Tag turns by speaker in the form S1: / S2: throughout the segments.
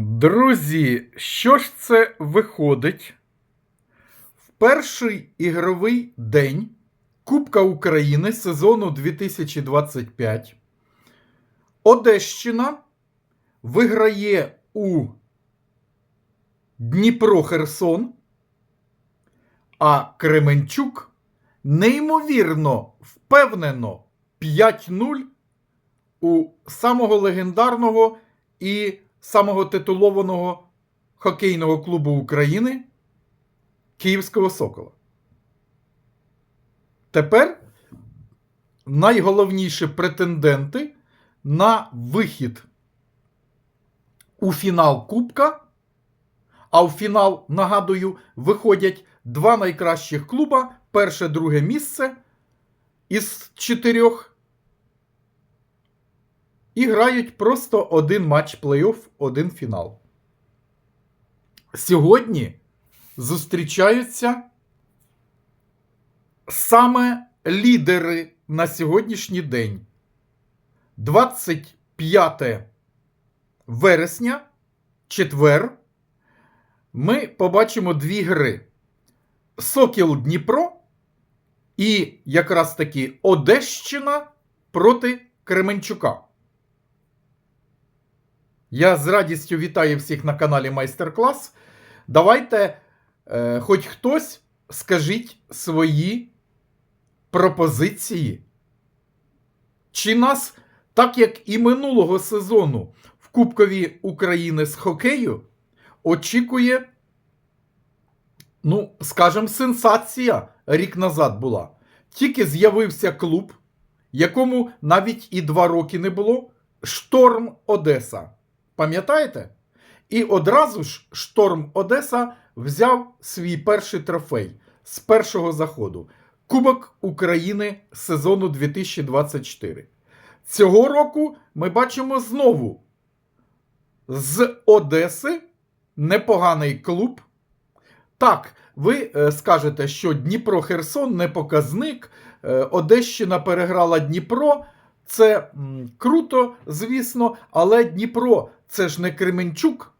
S1: Друзі, що ж це виходить? В перший ігровий день Кубка України сезону 2025 Одещина виграє у Дніпро Херсон, а Кременчук неймовірно впевнено 5-0 у самого легендарного і самого титулованого хокейного клубу України Київського Сокола. Тепер найголовніші претенденти на вихід у фінал Кубка. А в фінал, нагадую, виходять два найкращих клуба. Перше, друге місце із чотирьох. І грають просто один матч плей-офф, один фінал. Сьогодні зустрічаються саме лідери на сьогоднішній день. 25 вересня, четвер. Ми побачимо дві гри: Сокіл Дніпро і якраз таки Одещина проти Кременчука. Я з радістю вітаю всіх на каналі Майстер-клас. Давайте, е, хоч хтось, скажіть свої пропозиції. Чи нас, так як і минулого сезону в Кубкові України з хокею, очікує, ну, скажімо, сенсація рік назад була. Тільки з'явився клуб, якому навіть і два роки не було. Шторм Одеса. Пам'ятаєте? І одразу ж Шторм Одеса взяв свій перший трофей з першого заходу Кубок України сезону 2024. Цього року ми бачимо знову з Одеси непоганий клуб. Так, ви е, скажете, що Дніпро Херсон не показник, е, Одещина переграла Дніпро. Це м, круто, звісно, але Дніпро це ж не Кременчук.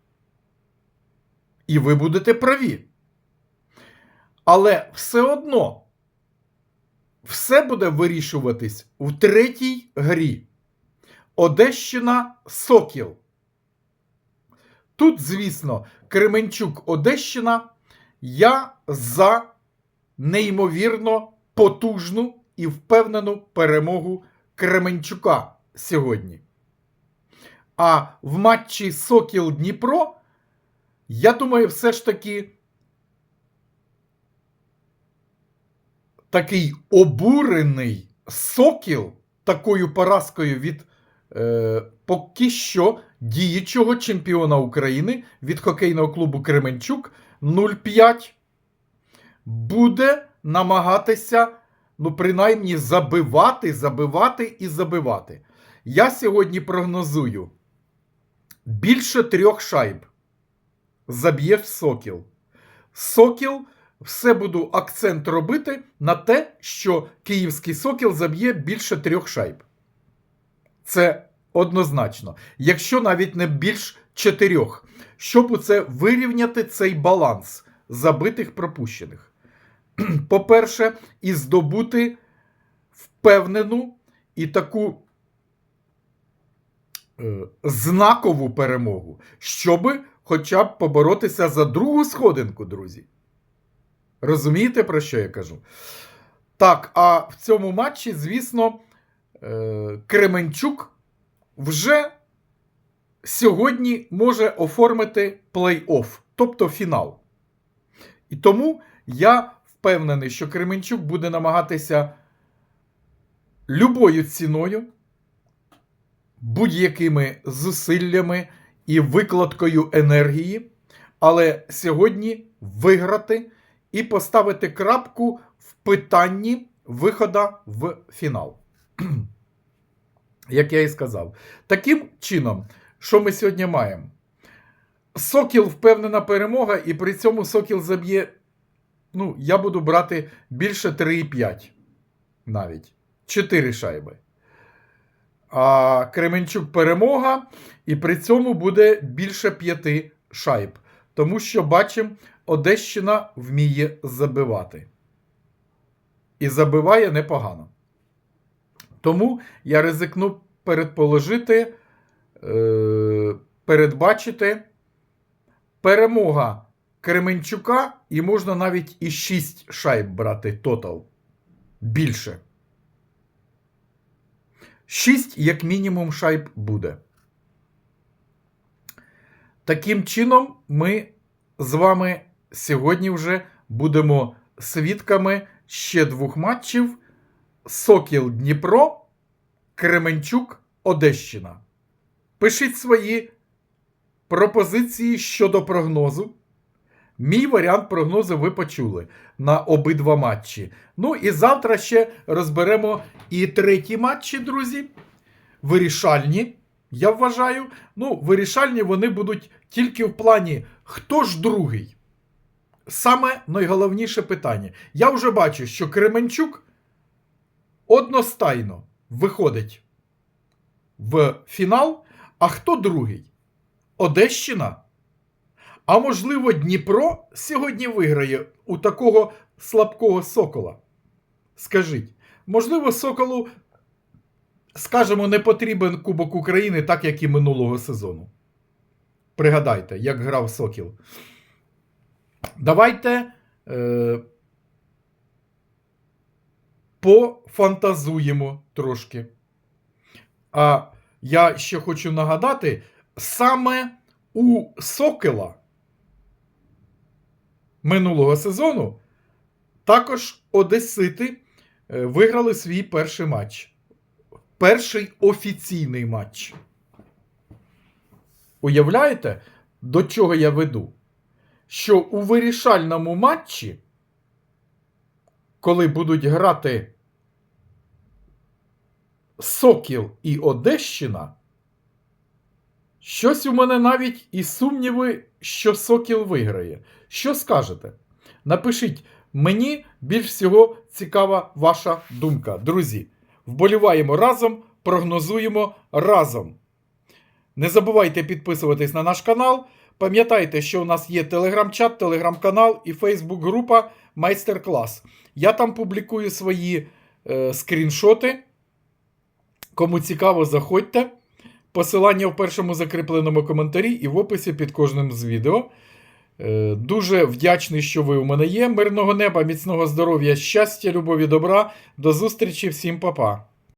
S1: І ви будете праві. Але все одно все буде вирішуватись в третій грі. Одещина Сокіл. Тут, звісно, Кременчук Одещина. Я за неймовірно потужну і впевнену перемогу Кременчука сьогодні. А в матчі Сокіл Дніпро, я думаю, все ж таки такий обурений Сокіл такою поразкою від е, поки що діючого чемпіона України від хокейного клубу Кременчук 0-5 буде намагатися, ну, принаймні, забивати, забивати і забивати. Я сьогодні прогнозую більше трьох шайб заб'є Сокіл. Сокіл все буду акцент робити на те, що Київський Сокіл заб'є більше трьох шайб. Це однозначно. Якщо навіть не більш чотирьох, щоб у це вирівняти цей баланс забитих пропущених. По-перше, і здобути впевнену і таку е, знакову перемогу, щоб хоча б поборотися за другу сходинку, друзі. Розумієте, про що я кажу? Так, а в цьому матчі, звісно, е, Кременчук вже сьогодні може оформити плей-офф, тобто фінал. І тому я впевнений, що Кременчук буде намагатися любою ціною, будь-якими зусиллями і викладкою енергії, але сьогодні виграти і поставити крапку в питанні виходу в фінал. Як я і сказав. Таким чином, що ми сьогодні маємо? Сокіл впевнена перемога, і при цьому Сокіл заб'є. Ну, я буду брати більше 3,5 навіть. 4 шайби. а Кременчук перемога, і при цьому буде більше п'яти шайб. Тому що бачимо, Одещина вміє забивати. І забиває непогано. Тому я ризикну передположити, е, передбачити перемога Кременчука, і можна навіть і 6 шайб брати тотал. Більше. 6, як мінімум, шайб буде. Таким чином, ми з вами сьогодні вже будемо свідками ще двох матчів: Сокіл Дніпро, Кременчук, Одещина. Пишіть свої пропозиції щодо прогнозу. Мій варіант прогнозу ви почули на обидва матчі. Ну і завтра ще розберемо і треті матчі, друзі. Вирішальні, я вважаю. Ну, вирішальні вони будуть тільки в плані, хто ж другий. Саме найголовніше питання. Я вже бачу, що Кременчук одностайно виходить в фінал. А хто другий? Одещина? А можливо, Дніпро сьогодні виграє у такого слабкого сокола? Скажіть, можливо, соколу, скажімо, не потрібен Кубок України, так як і минулого сезону. Пригадайте, як грав Сокіл. Давайте е, пофантазуємо трошки. А я ще хочу нагадати, саме у Сокола минулого сезону також Одесити е, виграли свій перший матч. Перший офіційний матч. Уявляєте, до чого я веду? Що у вирішальному матчі, коли будуть грати Сокіл і Одещина, щось у мене навіть і сумніви, що Сокіл виграє. Що скажете? Напишіть, мені більш всього цікава ваша думка. Друзі, вболіваємо разом, прогнозуємо разом. Не забувайте підписуватись на наш канал. Пам'ятайте, що у нас є телеграм-чат, телеграм-канал і фейсбук-група Майстер-клас. Я там публікую свої е, скріншоти. Кому цікаво, заходьте. Посилання в першому закріпленому коментарі і в описі під кожним з відео. Е, Дуже вдячний, що ви у мене є. Мирного неба, міцного здоров'я, щастя, любові, добра. До зустрічі, всім па-па.